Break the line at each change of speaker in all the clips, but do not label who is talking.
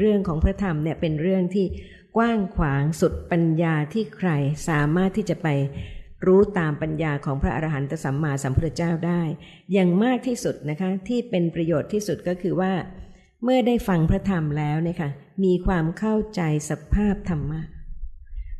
เรื่องของพระธรรมเนี่ยเป็นเรื่องที่กว้างขวางสุดปัญญาที่ใครสามารถที่จะไปรู้ตามปัญญาของพระอรหันตสัมมาสัมพุทธเจ้าได้ อย่างมากที่สุดนะคะที่เป็นประโยชน์ที่สุดก็คือว่า เมื่อได้ฟังพระธรรมแล้วเนี่ยค่ะมีความเข้าใจสภาพธรรมะ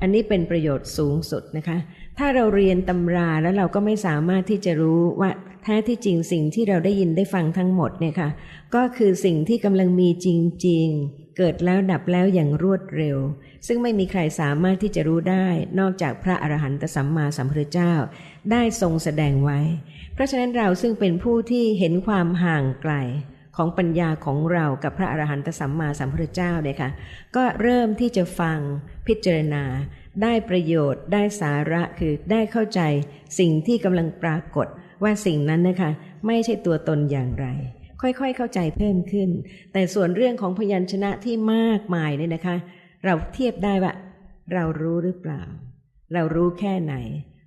อันนี้เป็นประโยชน์สูงสุดนะคะ ถ้าเราเรียนตำราแล้วเราก็ไม่สามารถที่จะรู้ว่าแท้ที่จริงสิ่งที่เราได้ยินได้ฟังทั้งหมดเนี่ยค่ะก็คือสิ่งที่กำลังมีจริงๆ เกิดแล้วดับแล้วอย่างรวดเร็ว ซึ่งไม่มีใครสามารถที่จะรู้ได้ นอกจากพระอรหันตสัมมาสัมพุทธเจ้า ได้ทรงแสดงไว้ เพราะฉะนั้นเราซึ่งเป็นผู้ที่เห็นความห่างไกลของปัญญาของเรากับพระอรหันตสัมมาสัมพุทธเจ้าเนี่ยค่ะ ก็เริ่มที่จะฟังพิจารณา ได้ประโยชน์ ได้สาระคือได้เข้าใจสิ่งที่กำลังปรากฏว่าสิ่งนั้นนะคะ ไม่ใช่ตัวตนอย่างไร ค่อยๆเข้าใจเพิ่มขึ้น แต่ส่วนเรื่องของพยัญชนะที่มากมายเนี่ยนะคะ เราเทียบได้ว่า เรารู้หรือเปล่า เรารู้แค่ไหน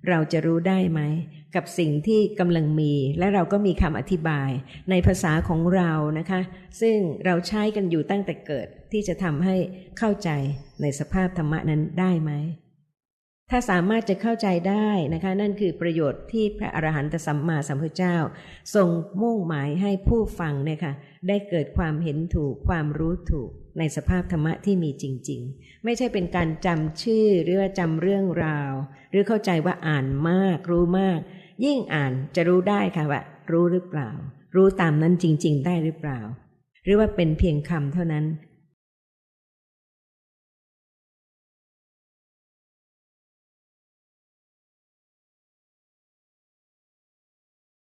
เราจะรู้ได้ไหม กับสิ่งที่กำลังมี และเราก็มีคำอธิบาย ในภาษาของเรานะคะ ซึ่งเราใช้กันอยู่ตั้งแต่เกิดที่จะทำให้เข้าใจในสภาพธรรมะนั้นได้ไหม ถ้าสามารถจะเข้าใจได้นะคะ นั่นคือประโยชน์ที่พระอรหันตสัมมาสัมพุทธเจ้า ทรงมุ่งหมายให้ผู้ฟังเนี่ยค่ะได้เกิดความเห็นถูกความรู้ถูกในสภาพธรรมะที่มีจริง ๆ ไม่ใช่เป็นการจำชื่อหรือว่าจำเรื่องราว หรือเข้าใจว่าอ่านมากรู้มาก ยิ่งอ่านจะรู้ได้ค่ะว่ารู้หรือเปล่า รู้ตามนั้นจริง ๆ ได้หรือเปล่า หรือว่าเป็นเพียงคำเท่านั้น